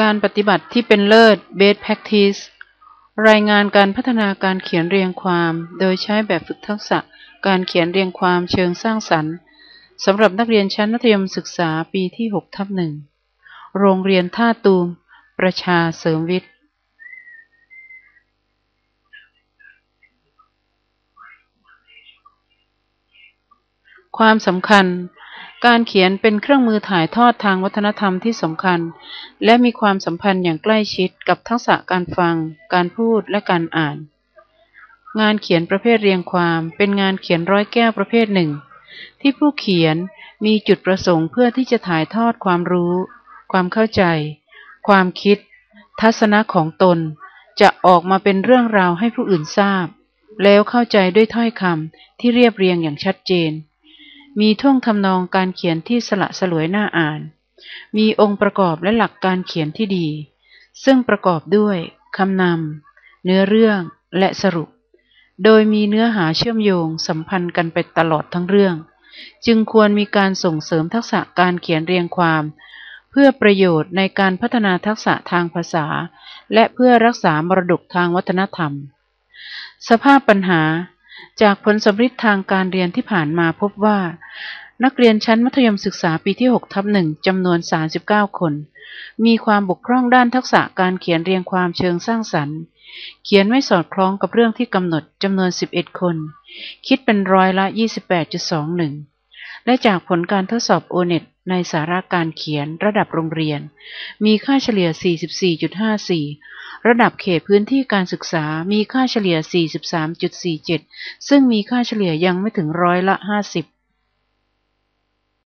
การปฏิบัติที่เป็นเลิศ Best Practice รายงานการพัฒนาการเขียนเรียงความ โดยใช้แบบฝึกทักษะ การเขียนเรียงความเชิงสร้างสรรค์สำหรับนักเรียนชั้นมัธยมศึกษาปีที่6ทับหนึ่งโรงเรียนท่าตูม ประชาเสริมวิทย์ ความสำคัญ การเขียนเป็นเครื่องมือถ่ายทอดทางวัฒนธรรมที่สำคัญ และมีความสัมพันธ์อย่างใกล้ชิดกับทักษะการฟัง การพูดและการอ่าน งานเขียนประเภทเรียงความ เป็นงานเขียนร้อยแก้วประเภทหนึ่ง ที่ผู้เขียนมีจุดประสงค์เพื่อที่จะถ่ายทอดความรู้ ความเข้าใจ ความคิด ทัศนะของตน จะออกมาเป็นเรื่องราวให้ผู้อื่นทราบ แล้วเข้าใจด้วยถ้อยคำที่เรียบเรียงอย่างชัดเจน มีท่วงทำนองการเขียนที่สละสลวยน่าอ่าน มีองค์ประกอบและหลักการเขียนที่ดี ซึ่งประกอบด้วยคำนำ เนื้อเรื่องและสรุป โดยมีเนื้อหาเชื่อมโยงสัมพันธ์กันไปตลอดทั้งเรื่อง จึงควรมีการส่งเสริมทักษะการเขียนเรียงความ เพื่อประโยชน์ในการพัฒนาทักษะทางภาษา และเพื่อรักษามรดกทางวัฒนธรรม สภาพปัญหา จากผลสำริดทางการเรียนที่ผ่านมาพบว่า นักเรียนชั้นมัธยมศึกษาปีที่6ทับหนึ่งจำนวน 39 คน มีความบกพร่องด้านทักษะการเขียนเรียงความเชิงสร้างสรรค์ เขียนไม่สอดคล้องกับเรื่องที่กำหนดจำนวน 11 คน คิดเป็นร้อยละ 28.21 และจากผลการทดสอบโอเน็ตในสาระการเขียนระดับโรงเรียน มีค่าเฉลี่ย 44.54 ระดับเขตพื้นที่การศึกษามีค่าเฉลี่ย 43.47 ซึ่งมีค่าเฉลี่ยยังไม่ถึงร้อยละ 50